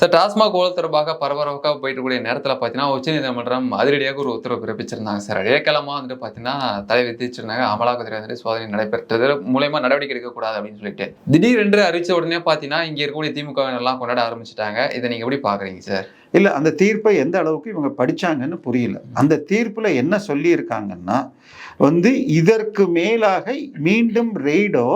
Sir TASMAC ஊழல் தொடர்பாக பரபரப்பாக போயிட்டுக்கூடிய நேரத்தில் பார்த்தீங்கன்னா உச்சநீதிமன்றம் அதிரடியாக ஒரு உத்தரவு பிறப்பிச்சிருந்தாங்க சார். அடையக்கிழமா வந்துட்டு பார்த்தீங்கன்னா தலை விதிச்சிருந்தாங்க. அமலாக்கத்துறை வந்துட்டு சோதனை நடைபெற்றது. மூலயமா நடவடிக்கை எடுக்கக்கூடாது அப்படின்னு சொல்லிட்டு. திடீரென்று அறிவிச்ச உடனே பார்த்தீங்கன்னா இங்கே இருக்கக்கூடிய திமுகவினர்லாம் எல்லாம் கொண்டாட ஆரம்பிச்சிட்டாங்க. இதை நீங்கள் எப்படி பார்க்குறீங்க சார்? இல்லை அந்த தீர்ப்பை எந்த அளவுக்கு இவங்க படித்தாங்கன்னு புரியல. அந்த தீர்ப்பில் என்ன சொல்லியிருக்காங்கன்னா வந்து இதற்கு மேலாக மீண்டும் ரெய்டோ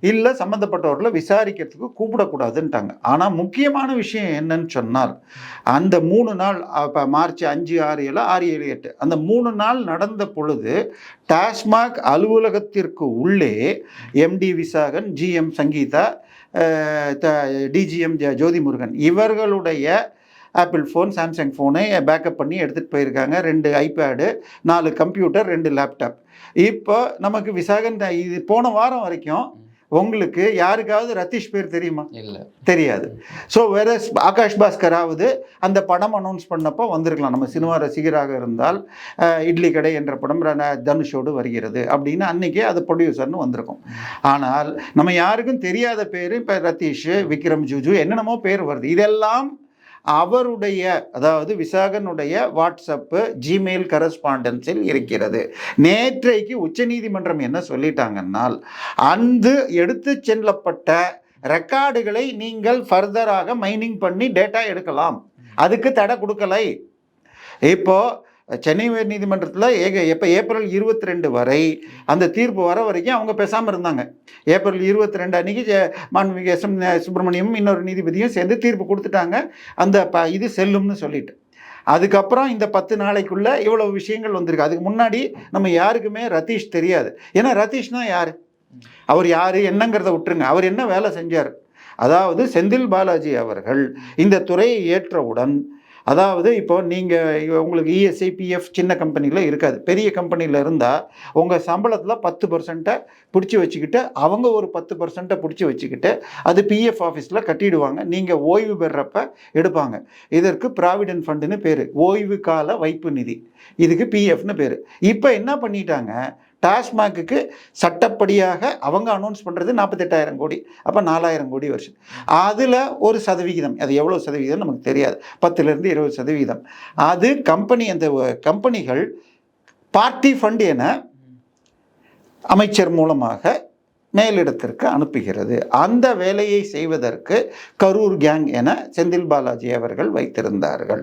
இல்லை சம்மந்தப்பட்டவர்களை விசாரிக்கிறதுக்கு கூப்பிடக்கூடாதுன்ட்டாங்க. ஆனால் முக்கியமான விஷயம் என்னன்னு சொன்னால் அந்த மூணு நாள் இப்போ மார்ச் அஞ்சு ஆறு ஏழு ஆறு ஏழு எட்டு அந்த மூணு நாள் நடந்த பொழுது டாஸ்மாக் அலுவலகத்திற்கு உள்ளே MD Visakan GM Sangeetha DGM Jothi Murugan இவர்களுடைய ஆப்பிள் ஃபோன் சாம்சங் ஃபோனை பேக்கப் பண்ணி எடுத்துகிட்டு போயிருக்காங்க. ரெண்டு ஐபேடு நாலு கம்ப்யூட்டர் ரெண்டு லேப்டாப். இப்போ நமக்கு விசாகன் த- இது போன வாரம் வரைக்கும் உங்களுக்கு யாருக்காவது ரத்தீஷ் பேர் தெரியுமா? இல்லை. தெரியாது. ஸோ வேற ஆகாஷ் பாஸ்கராவது அந்த படம் அனௌன்ஸ் பண்ணப்போ வந்திருக்கலாம். நம்ம சினிமா ரசிகராக இருந்தால் இட்லி கடை என்ற படம் ர- தனுஷோடு வருகிறது அப்படின்னு அன்னைக்கே அது ப்ரொடியூசர்னு வந்திருக்கும். ஆனால் நம்ம யாருக்கும் தெரியாத பேர் இப்போ ரத்தீஷ் விக்ரம் ஜூஜு என்னென்னமோ பேர் வருது. இதெல்லாம் அவருடைய அதாவது விசாகனுடைய வாட்ஸ்அப்பு ஜிமெயில் கரஸ்பாண்டன்ஸில் இருக்கிறது. நேற்றைக்கு உச்சநீதிமன்றம் என்ன சொல்லிட்டாங்கன்னால் அன்று எடுத்து செல்லப்பட்ட ரெக்கார்டுகளை நீங்கள் ஃபர்தராக மைனிங் பண்ணி டேட்டா எடுக்கலாம். அதுக்கு தடை கொடுக்கலை. இப்போ சென்னை உயர் நீதிமன்றத்தில் ஏக எப்போ ஏப்ரல் இருபத்தி ரெண்டு வரை அந்த தீர்ப்பு வர வரைக்கும் அவங்க பேசாமல் இருந்தாங்க. ஏப்ரல் இருபத்தி ரெண்டு அன்றைக்கி ஜெ- மாண்புமிகு எஸ் எம் சுப்பிரமணியம் இன்னொரு நீதிபதியும் சேர்ந்து தீர்ப்பு கொடுத்துட்டாங்க. அந்த ப இது செல்லும்னு சொல்லிட்டு. அதுக்கப்புறம் இந்த பத்து நாளைக்குள்ளே இவ்வளவு விஷயங்கள் வந்திருக்கு. அதுக்கு முன்னாடி நம்ம யாருக்குமே ரதீஷ் தெரியாது. ஏன்னா ரதீஷ்னா யார்? அவர் யார்? என்னங்கிறத விட்டுருங்க. அவர் என்ன வேலை செஞ்சார்? அதாவது செந்தில் பாலாஜி அவர்கள் இந்த துறையை ஏற்றவுடன் அதாவது இப்போ நீங்கள் உங்களுக்கு இஎஸ்ஐ பிஎஃப் சின்ன கம்பெனியில் இருக்காது. பெரிய கம்பெனியில் இருந்தால் உங்கள் சம்பளத்தில் பத்து பர்சண்ட்டை பிடிச்சி வச்சுக்கிட்டு அவங்க ஒரு பத்து பர்சண்ட்டை பிடிச்சி வச்சுக்கிட்டு அது பிஎஃப் ஆஃபீஸில் கட்டிடுவாங்க. நீங்கள் ஓய்வு பெறப்ப எடுப்பாங்க. இதற்கு ப்ராவிடென்ட் ஃபண்டுன்னு பேர். ஓய்வு கால வைப்பு நிதி. இதுக்கு பிஎஃப்னு பேர். இப்போ என்ன பண்ணிட்டாங்க? டாஸ்மாக்குக்கு சட்டப்படியாக அவங்க அனௌன்ஸ் பண்ணுறது நாற்பத்தெட்டாயிரம் கோடி அப்போ நாலாயிரம் கோடி வருஷம். அதில் ஒரு சதவிகிதம் அது எவ்வளோ சதவிகிதம் நமக்கு தெரியாது. பத்துலேருந்து இருபது சதவிகிதம். அது கம்பெனி அந்த கம்பெனிகள் பார்ட்டி ஃபண்ட் என அமைச்சர் மூலமாக மேலிடத்திற்கு அனுப்புகிறது. அந்த வேலையை செய்வதற்கு கரூர் கேங் என செந்தில் பாலாஜி அவர்கள் வைத்திருந்தார்கள்.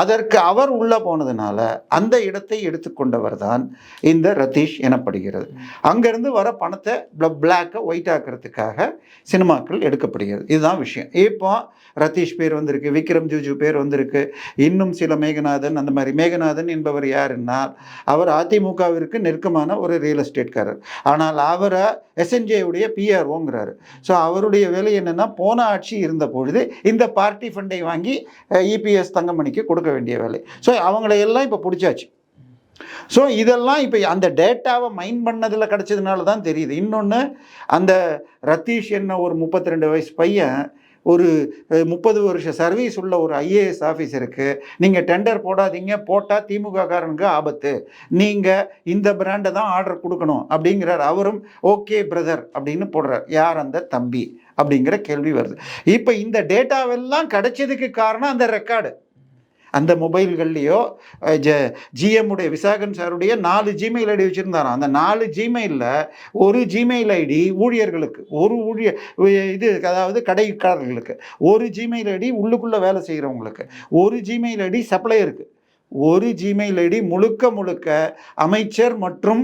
அதற்கு அவர் உள்ளே போனதுனால அந்த இடத்தை எடுத்துக்கொண்டவர் தான் இந்த ரதீஷ் எனப்படுகிறது. அங்கிருந்து வர பணத்தை பிளாக்கை ஒயிட் ஆக்கிறதுக்காக சினிமாக்கள் எடுக்கப்படுகிறது. இதுதான் விஷயம். இப்போ ரதீஷ் பேர் வந்திருக்கு விக்ரம் ஜூஜு பேர் வந்திருக்கு இன்னும் சில மேகநாதன் அந்த மாதிரி மேகநாதன் என்பவர் யாருன்னா அவர் அதிமுகவிற்கு நெருக்கமான ஒரு ரியல் எஸ்டேட்காரர் ஆனால் அவரை எஸ்என்ஜேவுடைய பிஆர்ஓங்கிறாரு ஸோ அவருடைய வேலை என்னென்னா போன ஆட்சி இருந்த பொழுது இந்த பார்ட்டி ஃபண்டை வாங்கி இபிஎஸ் தங்கமணிக்கு கொடுக்க வேண்டிய வேலை. ஸோ அவங்களையெல்லாம் இப்போ பிடிச்சாச்சு. ஸோ இதெல்லாம் இப்போ அந்த டேட்டாவை மைன் பண்ணதில் கிடச்சதுனால தான் தெரியுது. இன்னொன்று அந்த ரத்தீஷ் என்ன ஒரு முப்பத்தி ரெண்டு வயசு பையன் ஒரு முப்பது வருஷ சர்வீஸ் உள்ள ஒரு ஐஏஎஸ் ஆஃபீஸருக்கு நீங்கள் டெண்டர் போடாதீங்க போட்டால் திமுக காரனுக்கு ஆபத்து. நீங்கள் இந்த பிராண்டை தான் ஆர்டர் கொடுக்கணும் அப்படிங்கிறார். அவரும் ஓகே பிரதர் அப்படின்னு போடுறார். யார் அந்த தம்பி? அப்படிங்கிற கேள்வி வருது. இப்போ இந்த டேட்டாவெல்லாம் கிடைச்சதுக்கு காரணம் அந்த ரெக்கார்டு அந்த மொபைல்கள்லேயோ ஜ ஜிஎம்முடைய விசாகன் சாருடைய நாலு ஜிமெயில் ஐடி வச்சுருந்தாராம். அந்த நாலு ஜிமெயிலில் ஒரு ஜிமெயில் ஐடி ஊழியர்களுக்கு ஒரு ஊழியர் இது அதாவது கடைக்காரர்களுக்கு ஒரு ஜிமெயில் ஐடி உள்ளுக்குள்ளே வேலை செய்கிறவங்களுக்கு ஒரு ஜிமெயில் ஐடி சப்ளையருக்கு ஒரு ஜிமெயில் ஐடி முழுக்க முழுக்க அமைச்சர் மற்றும்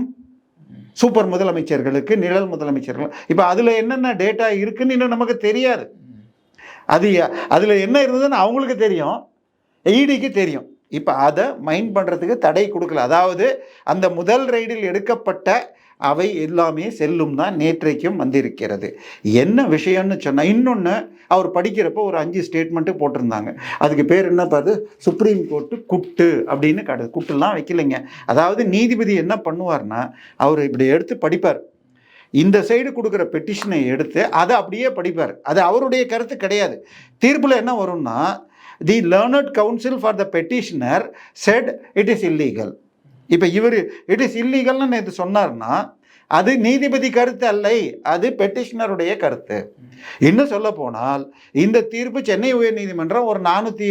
சூப்பர் முதலமைச்சர்களுக்கு நிழல் முதலமைச்சர்கள். இப்போ அதில் என்னென்ன டேட்டா இருக்குன்னு இன்னும் நமக்கு தெரியாது. அது அதில் என்ன இருந்ததுன்னு அவங்களுக்கு தெரியும். ஈடிக்கு தெரியும். இப்போ அதை மைண்ட் பண்ணுறதுக்கு தடை கொடுக்கல. அதாவது அந்த முதல் ரைடில் எடுக்கப்பட்ட அவை எல்லாமே செல்லும் தான் நேற்றைக்கும் வந்திருக்கிறது. என்ன விஷயம்னு சொன்னால் இன்னொன்று அவர் படிக்கிறப்போ ஒரு அஞ்சு ஸ்டேட்மெண்ட்டு போட்டிருந்தாங்க. அதுக்கு பேர் என்ன பாரு? சுப்ரீம் கோர்ட்டு குட்டு அப்படின்னு காட்டுது குட்டுலாம் வைக்கலைங்க. அதாவது நீதிபதி என்ன பண்ணுவார்னா அவர் இப்படி எடுத்து படிப்பார். இந்த சைடு கொடுக்குற பெட்டிஷனை எடுத்து அதை அப்படியே படிப்பார். அது அவருடைய கருத்து கிடையாது. தீர்ப்பில் என்ன வரும்னா the learned counsel for the petitioner said it is illegal இப்போ இவர் இட் இஸ் இல்லீகல்னு நேற்று சொன்னார்னா அது நீதிபதி கருத்து அல்லை அது பெட்டிஷனருடைய கருத்து. இன்னும் சொல்ல போனால் இந்த தீர்ப்பு சென்னை உயர்நீதிமன்றம் ஒரு நானூற்றி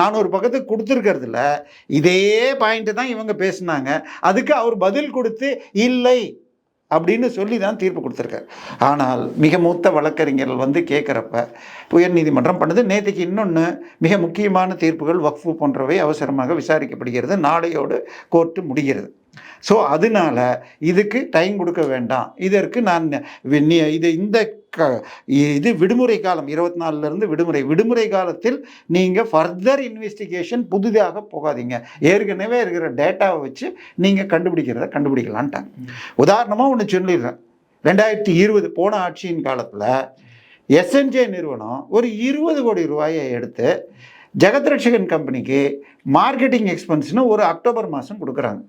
நானூறு பக்கத்துக்கு கொடுத்துருக்கிறதுல இதே பாயிண்ட்டு தான் இவங்க பேசுனாங்க. அதுக்கு அவர் பதில் கொடுத்து இல்லை அப்படின்னு சொல்லி தான் தீர்ப்பு கொடுத்துருக்காரு. ஆனால் மிக மூத்த வழக்கறிஞர்கள் வந்து கேட்குறப்ப உயர்நீதிமன்றம் பண்ணுது. நேற்றுக்கு இன்னொன்று மிக முக்கியமான தீர்ப்புகள் வக்ஃபு போன்றவை அவசரமாக விசாரிக்கப்படுகிறது. நாளையோடு கோர்ட்டு முடிகிறது. ஸோ அதனால இதுக்கு டைம் கொடுக்க வேண்டாம். இதற்கு நான் இது இந்த க இது விடுமுறை காலம் இருபத்தி நாலுலேருந்து விடுமுறை. விடுமுறை காலத்தில் நீங்கள் ஃபர்தர் இன்வெஸ்டிகேஷன் புதிதாக போகாதீங்க. ஏற்கனவே இருக்கிற டேட்டாவை வச்சு நீங்கள் கண்டுபிடிக்கிறத கண்டுபிடிக்கலான்ட்டாங்க. உதாரணமாக ஒன்று சொல்லிடுறேன். ரெண்டாயிரத்தி இருபது போன ஆட்சியின் காலத்தில் எஸ்என்ஜே நிறுவனம் ஒரு இருபது கோடி ரூபாயை எடுத்து ஜெகத் ரட்சகன் கம்பெனிக்கு மார்க்கெட்டிங் எக்ஸ்பென்ஸ்னு ஒரு அக்டோபர் மாதம் கொடுக்குறாங்க.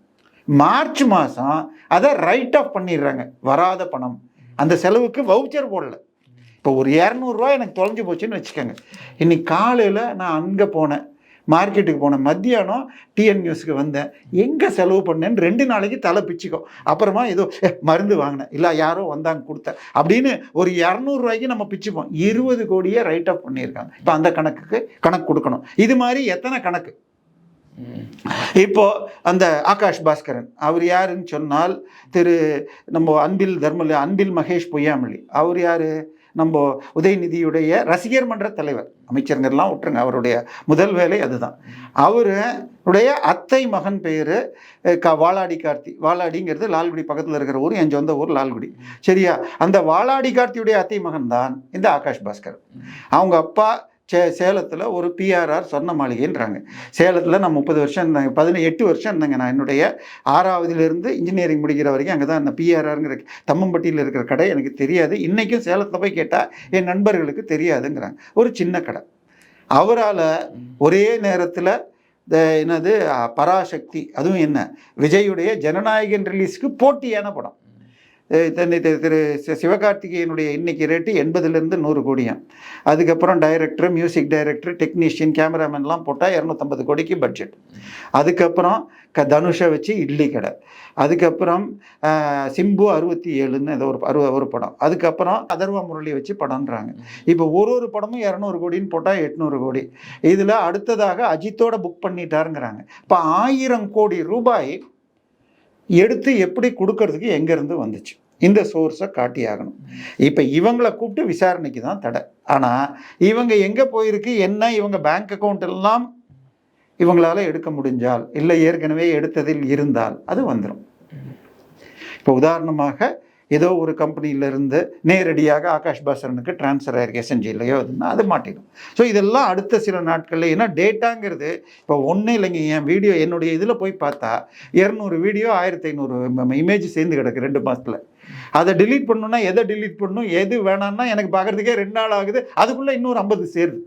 மார்ச் மாதம் அதை ரைட் ஆஃப் பண்ணிடுறாங்க. வராத பணம். அந்த செலவுக்கு வவுச்சர் போடல. இப்போ ஒரு இரநூறுவா எனக்கு தொலைஞ்சு போச்சுன்னு வச்சுக்கோங்க. இன்றைக்கி காலையில் நான் அங்கே போனேன். மார்க்கெட்டுக்கு போனேன். மத்தியானம் டிஎன் நியூஸுக்கு வந்தேன். எங்கே செலவு பண்ணேன்னு ரெண்டு நாளைக்கு தலை பிச்சுக்கும். அப்புறமா ஏதோ மருந்து வாங்கினேன். இல்லை யாரோ வந்தாங்க கொடுத்தேன். அப்படின்னு ஒரு இரநூறுவாய்க்கு நம்ம பிச்சுப்போம். இருபது கோடியே ரைட் ஆஃப் பண்ணியிருக்காங்க. இப்போ அந்த கணக்குக்கு கணக்கு கொடுக்கணும். இது மாதிரி எத்தனை கணக்கு? இப்போ அந்த ஆகாஷ் பாஸ்கரன் அவர் யாருன்னு சொன்னால் திரு நம்ம அன்பில் தர்மல அன்பில் மகேஷ் பொய்யாமொழி. அவர் யார்? நம்ம உதயநிதியுடைய ரசிகர் மன்ற தலைவர். அமைச்சருங்கெல்லாம் விட்டுருங்க அவருடைய முதல் வேலை அதுதான். அவருடைய அத்தை மகன் பேர் க வாலாடி கார்த்தி. வாலாடிங்கிறது லால்குடி பக்கத்தில் இருக்கிற ஊர் என் சொந்த ஊர் லால்குடி. சரியா? அந்த வாலாடி கார்த்தியுடைய அத்தை மகன் தான் இந்த ஆகாஷ் பாஸ்கர் அவங்க அப்பா சே சேலத்தில் ஒரு பிஆர்ஆர் சொர்ண மாளிகைன்றாங்க. சேலத்தில் நான் முப்பது வருஷம் இருந்தாங்க பதினெட்டு எட்டு வருஷம் இருந்தேங்க. நான் என்னுடைய ஆறாவதுலேருந்து இன்ஜினியரிங் முடிக்கிற வரைக்கும் அங்கே தான் அந்த பிஆர்ஆருங்கிற தம்மம்பட்டியில் இருக்கிற கடை எனக்கு தெரியாது. இன்றைக்கும் சேலத்தில் போய் கேட்டால் என் நண்பர்களுக்கு தெரியாதுங்கிறாங்க. ஒரு சின்ன கடை. அவரால் ஒரே நேரத்தில் இந்த என்னது பராசக்தி அதுவும் என்ன? விஜயுடைய ஜனநாயகன் ரிலீஸ்க்கு போட்டியான படம். தன்னை திரு திரு சிவகார்த்திகேயனுடைய இன்னைக்கு ரேட்டு எண்பதுலேருந்து நூறு கோடியாம். அதுக்கப்புறம் டைரக்டர் மியூசிக் டைரக்டர் டெக்னீஷியன் கேமராமேன்லாம் போட்டால் இரநூத்தம்பது கோடிக்கு பட்ஜெட் அதுக்கப்புறம் க தனுஷை வச்சு இட்லி கடை. அதுக்கப்புறம் சிம்பு அறுபத்தி ஏழுன்னு ஏதோ ஒரு அறுவ ஒரு படம். அதுக்கப்புறம் அதர்வா முரளி வச்சு படம்ன்றாங்க. இப்போ ஒரு ஒரு படமும் இரநூறு கோடின்னு போட்டால் எட்நூறு கோடி. இதில் அடுத்ததாக அஜித்தோட புக் பண்ணிட்டாருங்கிறாங்க. இப்போ ஆயிரம் கோடி ரூபாய் எடுத்து எப்படி கொடுக்கறதுக்கு எங்கேருந்து வந்துச்சு? இந்த சோர்ஸை காட்டியாகணும். இப்போ இவங்களை கூப்பிட்டு விசாரணைக்கு தான் தடை. ஆனால் இவங்க எங்கே போயிருக்கு? என்ன இவங்க பேங்க் அக்கௌண்ட் எல்லாம் இவங்களால் எடுக்க முடிஞ்சால் இல்லை ஏற்கனவே எடுத்ததில் இருந்தால் அது வந்துடும் இப்போ உதாரணமாக ஏதோ ஒரு கம்பெனியிலேருந்து நேரடியாக ஆகாஷ் பாசரனுக்கு ட்ரான்ஸ்ஃபர் ஆகிருக்கு எஸ்என்ஜிலையோ அதுன்னா அது மாட்டிடும். ஸோ இதெல்லாம் அடுத்த சில நாட்களில் ஏன்னா டேட்டாங்கிறது இப்போ ஒன்றே இல்லைங்க என் வீடியோ என்னுடைய இதில் போய் பார்த்தா இரநூறு வீடியோ ஆயிரத்தி ஐநூறு இமேஜ் சேர்ந்து கிடக்கு ரெண்டு மாதத்தில் அதை டிலீட் பண்ணணும்னா எதை டிலீட் பண்ணணும் எது வேணான்னா எனக்கு பார்க்குறதுக்கே ரெண்டு நாள் ஆகுது அதுக்குள்ளே இன்னொரு ஐம்பது சேருது.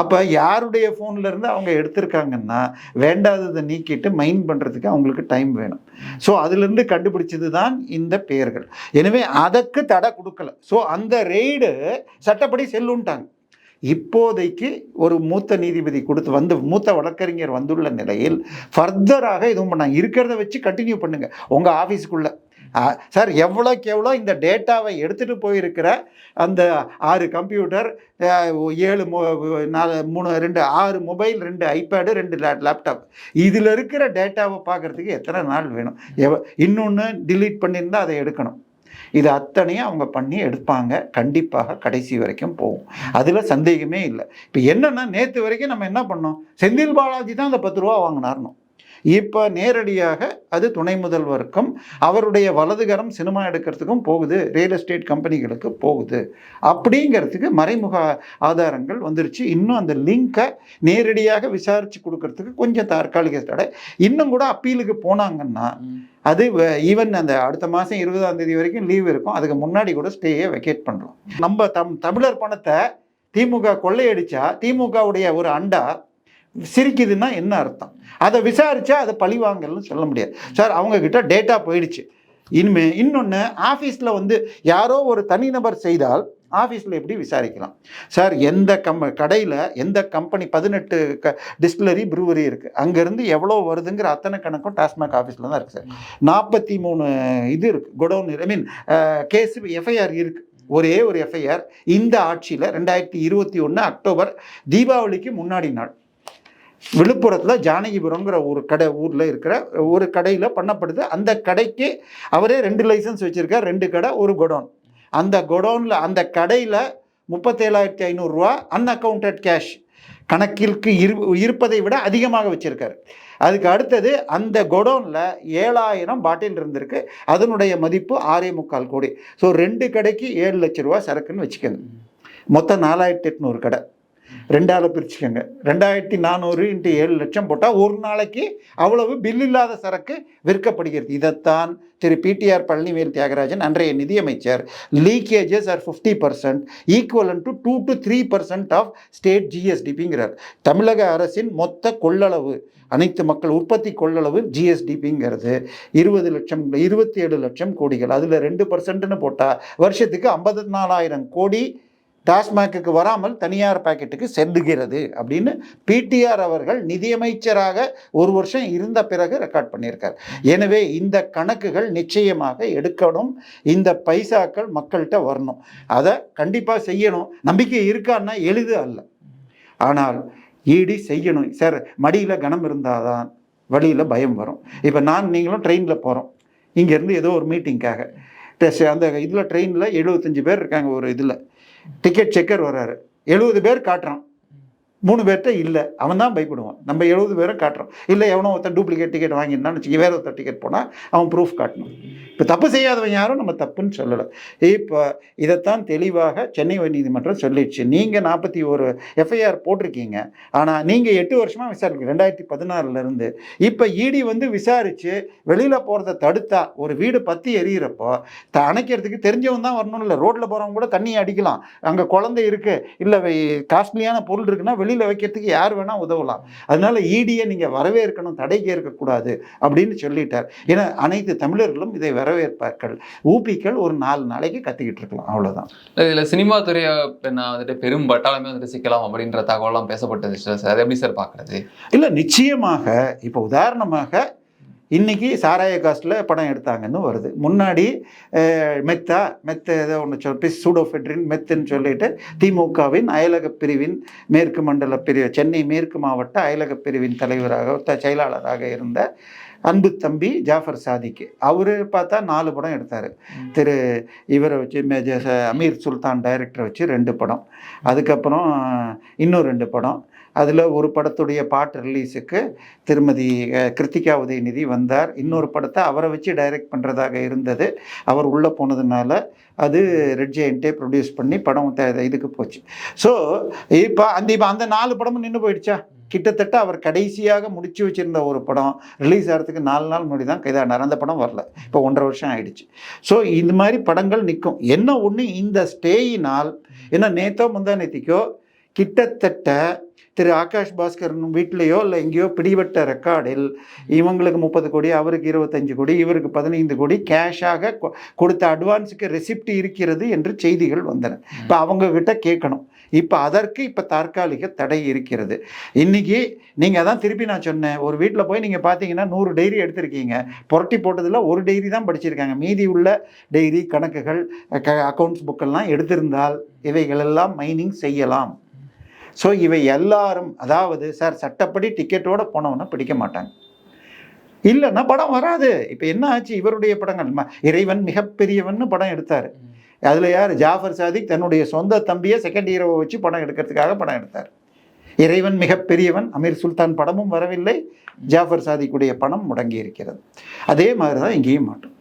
அப்போ யாருடைய ஃபோன்லேருந்து அவங்க எடுத்திருக்காங்கன்னா வேண்டாததை நீக்கிட்டு மைண்ட் பண்ணுறதுக்கு அவங்களுக்கு டைம் வேணும். ஸோ அதுலேருந்து கண்டுபிடிச்சது தான் இந்த பெயர்கள். எனவே அதற்கு தடை கொடுக்கல. ஸோ அந்த ரெய்டு சட்டப்படி செல்லுன்ட்டாங்க. இப்போதைக்கு ஒரு மூத்த நீதிபதி கொடுத்து வந்து மூத்த வழக்கறிஞர் வந்துள்ள நிலையில் ஃபர்தராக எதுவும் பண்ணாங்க. இருக்கிறத வச்சு கண்டினியூ பண்ணுங்கள் உங்கள் ஆஃபீஸுக்குள்ளே சார் எவ்வளோக்கு எவ்வளோ இந்த டேட்டாவை எடுத்துகிட்டு போயிருக்கிற அந்த ஆறு கம்ப்யூட்டர் ஏழு மொ நாலு மூணு ரெண்டு ஆறு மொபைல் ரெண்டு ஐபேடு ரெண்டு லேப்டாப். இதில் இருக்கிற டேட்டாவை பார்க்குறதுக்கு எத்தனை நாள் வேணும்? எவ இன்னொன்று டிலீட் பண்ணியிருந்தால் அதை எடுக்கணும். இது அத்தனையும் அவங்க பண்ணி எடுப்பாங்க. கண்டிப்பாக கடைசி வரைக்கும் போகும். அதில் சந்தேகமே இல்லை. இப்போ என்னென்னா நேற்று வரைக்கும் நம்ம என்ன பண்ணோம்? செந்தில் பாலாஜி தான் அந்த பத்து ரூபா வாங்கினார்னோம் இப்போ நேரடியாக அது துணை முதல்வருக்கும் அவருடைய வலதுகரம் சினிமா எடுக்கிறதுக்கும் போகுது ரியல் எஸ்டேட் கம்பெனிகளுக்கு போகுது. அப்படிங்கிறதுக்கு மறைமுக ஆதாரங்கள் வந்துருச்சு. இன்னும் அந்த லிங்கை நேரடியாக விசாரித்து கொடுக்கறதுக்கு கொஞ்சம் தற்காலிக தடை. இன்னும் கூட அப்பீலுக்கு போனாங்கன்னா அது ஈவன் அந்த அடுத்த மாதம் இருபதாம் தேதி வரைக்கும் லீவ் இருக்கும். அதுக்கு முன்னாடி கூட ஸ்டேயை வெக்கேட் பண்ணலாம் நம்ம தம் தமிழர் பணத்தை திமுக கொள்ளையடிச்சா திமுகவுடைய ஒரு அண்டா சிரிக்குதுன்னா என்ன அர்த்தம்? அதை விசாரித்தா அதை பழிவாங்கல்னு சொல்ல முடியாது. சார் அவங்கக்கிட்ட டேட்டா போயிடுச்சு. இனிமே இன்னொன்று ஆஃபீஸில் வந்து யாரோ ஒரு தனிநபர் செய்தால் ஆஃபீஸில் எப்படி விசாரிக்கலாம்? சார் எந்த கம் கடையில் எந்த கம்பெனி பதினெட்டு க டிஸ்டிலரி ப்ரூவரி இருக்குது அங்கேருந்து எவ்வளோ வருதுங்கிற அத்தனை கணக்கும் டாஸ்மாக் ஆஃபீஸில் தான் இருக்குது சார். நாற்பத்தி மூணு இது இருக்குது godown I mean case FIR இருக்குது ஒரே ஒரு எஃப்ஐஆர் இந்த ஆட்சியில் ரெண்டாயிரத்தி இருபத்தி ஒன்று அக்டோபர் தீபாவளிக்கு முன்னாடி நாள். விழுப்புரத்தில் ஜானகிபுரங்கிற ஒரு கடை ஊரில் இருக்கிற ஒரு கடையில் பண்ணப்படுது. அந்த கடைக்கு அவரே ரெண்டு லைசன்ஸ் வச்சுருக்கார். ரெண்டு கடை ஒரு கொடோன் அந்த கொடோனில் அந்த கடையில் முப்பத்தேழாயிரத்தி ஐநூறுரூவா அன்அக்கௌண்டட் கேஷ் கணக்கிற்கு இரு இருப்பதை விட அதிகமாக வச்சுருக்காரு. அதுக்கு அடுத்தது அந்த கொடோனில் ஏழாயிரம் பாட்டில் இருந்திருக்கு. அதனுடைய மதிப்பு ஆறே முக்கால் கோடி. ஸோ ரெண்டு கடைக்கு ஏழு லட்ச ரூபா சரக்குன்னு வச்சுக்கோங்க. மொத்தம் நாலாயிரத்தி எட்நூறு கடை. ரெண்டாவது பிரிச்சுக்கோங்க. ரெண்டாயிரத்தி நானூறு இன்ட்டு ஏழு லட்சம் போட்டால் ஒரு நாளைக்கு அவ்வளவு பில் இல்லாத சரக்கு விற்கப்படுகிறது. இதைத்தான் திரு பிடிஆர் பழனிவேல் தியாகராஜன் அன்றைய நிதியமைச்சர் leakages are fifty percent equivalent to two to three percent of state ஜிஎஸ்டிபிங்கிறார் தமிழக அரசின் மொத்த கொள்ளளவு அனைத்து மக்கள் உற்பத்தி கொள்ளளவு ஜிஎஸ்டிபிங்கிறது இருபது லட்சம் இருபத்தி ஏழு லட்சம் கோடிகள். அதில் ரெண்டு பர்சன்ட்னு போட்டால் வருஷத்துக்கு ஐம்பத்தி நாலாயிரம் கோடி டாஸ்மாக்கு வராமல் தனியார் பாக்கெட்டுக்கு செல்லுகிறது அப்படின்னு பிடிஆர் அவர்கள் நிதியமைச்சராக ஒரு வருஷம் இருந்த பிறகு ரெக்கார்ட் பண்ணியிருக்கார். எனவே இந்த கணக்குகள் நிச்சயமாக எடுக்கணும். இந்த பைசாக்கள் மக்கள்கிட்ட வரணும். அதை கண்டிப்பாக செய்யணும். நம்பிக்கை இருக்கான்னா எளிது அல்ல. ஆனால் ஈடி செய்யணும். சார் மடியில் கனம் இருந்தால் தான் வழியில் பயம் வரும். இப்போ நான் நீங்களும் ட்ரெயினில் போகிறோம் இங்கேருந்து ஏதோ ஒரு மீட்டிங்க்காக அந்த இதில் ட்ரெயினில் எழுபத்தஞ்சு பேர் இருக்காங்க ஒரு இதில். டிக்கெட் செக்கர் வர்றாரு. எழுபது பேர் காட்டுறான். மூணு பேர்கிட்ட இல்லை. அவன் தான் பயப்படுவான். நம்ம எழுபது பேரை காட்டுறோம் இல்லை எவனோ ஒருத்தன் டூப்ளிகேட் டிக்கெட் வாங்கியிருந்தான்னு வச்சுக்க வேற ஒருத்தர் டிக்கெட் போனால் அவன் ப்ரூஃப் காட்டணும். இப்போ தப்பு செய்யாதவன் யாரும் நம்ம தப்புன்னு சொல்லலை. இப்போ இதைத்தான் தெளிவாக சென்னை உயர்நீதிமன்றம் சொல்லிடுச்சு. நீங்கள் நாற்பத்தி ஒரு எஃப்ஐஆர் போட்டிருக்கீங்க. ஆனால் நீங்கள் எட்டு வருஷமாக விசாரிக்க ரெண்டாயிரத்தி பதினாறுலேருந்து இப்போ இடி வந்து விசாரித்து வெளியில் போகிறத தடுத்தா ஒரு வீடு பற்றி எரியிறப்போ த அணைக்கிறதுக்கு தெரிஞ்சவன் தான் வரணும் இல்லை ரோட்டில் போகிறவங்க கூட தண்ணி அடிக்கலாம். அங்கே குழந்தை இருக்குது இல்லை காஸ்ட்லியான பொருள் இருக்குன்னா வெளியில் வைக்கிறதுக்கு யார் வேணால் உதவலாம். அதனால ஈடியை நீங்கள் வரவேற்கணும் தடைக்கு இருக்கக்கூடாது அப்படின்னு சொல்லிட்டார். ஏன்னா அனைத்து தமிழர்களும் இதை வரவேற்பார்கள். ஊப்பிக்கள் ஒரு நாலு நாளைக்கு கத்திக்கிட்டு இருக்கலாம். அவ்வளோதான் இதுல சினிமா துறையை நான் வந்துட்டு பெரும் பட்டாளமே வந்துட்டு சிக்கலாம் அப்படின்ற தகவலாம் பேசப்பட்டது. சார் அது எப்படி சார் பாக்குறது? இல்லை நிச்சயமாக இப்போ உதாரணமாக இன்னைக்கு சாராய காஸ்டில் படம் எடுத்தாங்கன்னு வருது. முன்னாடி மெத்தா மெத்த ஏதோ ஒன்று சொல் பிஸ் சூடோஃபெட்ரின் மெத்துன்னு சொல்லிட்டு திமுகவின் அயலக பிரிவின் மேற்கு மண்டல பிரிவு சென்னை மேற்கு மாவட்ட அயலக பிரிவின் தலைவராக செயலாளராக இருந்த அன்பு தம்பி ஜாஃபர் சாதிக்கு. அவர் பார்த்தா நாலு படம் எடுத்தார். திரு இவரை வச்சு மே- ஜ- ச- அமீர் சுல்தான் டைரக்டரை வச்சு ரெண்டு படம். அதுக்கப்புறம் இன்னும் ரெண்டு படம். அதில் ஒரு படத்துடைய பாட்டு ரிலீஸுக்கு திருமதி கிருத்திகா உதயநிதி வந்தார். இன்னொரு படத்தை அவரை வச்சு டைரக்ட் பண்ணுறதாக இருந்தது. அவர் உள்ளே போனதுனால அது ரெட் ஜெயண்ட்டே ப்ரொடியூஸ் பண்ணி படம் த- இதுக்கு போச்சு. ஸோ இப்போ அந்த இப்போ அந்த நாலு படமும் நின்று போயிடுச்சா? கிட்டத்தட்ட அவர் கடைசியாக முடிச்சு வச்சிருந்த ஒரு படம் ரிலீஸ் ஆகிறதுக்கு நாலு நாள் முன்னாடி தான் கைதானார் அந்த படம் வரல. இப்போ ஒன்றரை வருஷம் ஆயிடுச்சு. ஸோ இந்த மாதிரி படங்கள் நிற்கும் என்ன ஒன்று இந்த ஸ்டேயினால் ஏன்னா நேத்தோ முந்தா நேத்திக்கோ கிட்டத்தட்ட திரு ஆகாஷ் பாஸ்கரன் வீட்லேயோ இல்லை எங்கேயோ பிடிபட்ட ரெக்கார்டில் இவங்களுக்கு முப்பது கோடி அவருக்கு இருபத்தஞ்சு கோடி இவருக்கு பதினைந்து கோடி கேஷாக கொ- கொடுத்த அட்வான்ஸுக்கு ரெசிப்ட் இருக்கிறது என்று செய்திகள் வந்தன. இப்போ அவங்க கிட்ட கேட்கணும். இப்போ அதற்கு இப்போ தற்காலிக தடை இருக்கிறது. இன்னைக்கு நீங்கள் அதான் திருப்பி நான் சொன்னேன் ஒரு வீட்டில் போய் நீங்கள் பார்த்தீங்கன்னா நூறு டைரி எடுத்திருக்கீங்க. புரட்டி போட்டதில் ஒரு டைரி தான் படிச்சிருக்காங்க. மீதி உள்ள டைரி கணக்குகள் அக்கௌண்ட்ஸ் புக்கெல்லாம் எடுத்திருந்தால் இவைகளெல்லாம் மைனிங் செய்யலாம். ஸோ இவை எல்லாரும் அதாவது சார் சட்டப்படி டிக்கெட்டோட போனவனை பிடிக்க மாட்டாங்க. இல்லைன்னா படம் வராது. இப்போ என்ன ஆச்சு? இவருடைய படங்கள். இறைவன் மிகப்பெரியவன்னு படம் எடுத்தார். அதில் யார்? ஜாஃபர் சாதிக் தன்னுடைய சொந்த தம்பியை செகண்ட் ஹீரோவை வச்சு படம் எடுக்கிறதுக்காக படம் எடுத்தார். இறைவன் மிகப்பெரியவன் அமீர் சுல்தான் படமும் வரவில்லை. ஜாஃபர் சாதிக்குடைய பணம் முடங்கி இருக்கிறது அதே மாதிரி தான் இங்கேயும் மாட்டோம்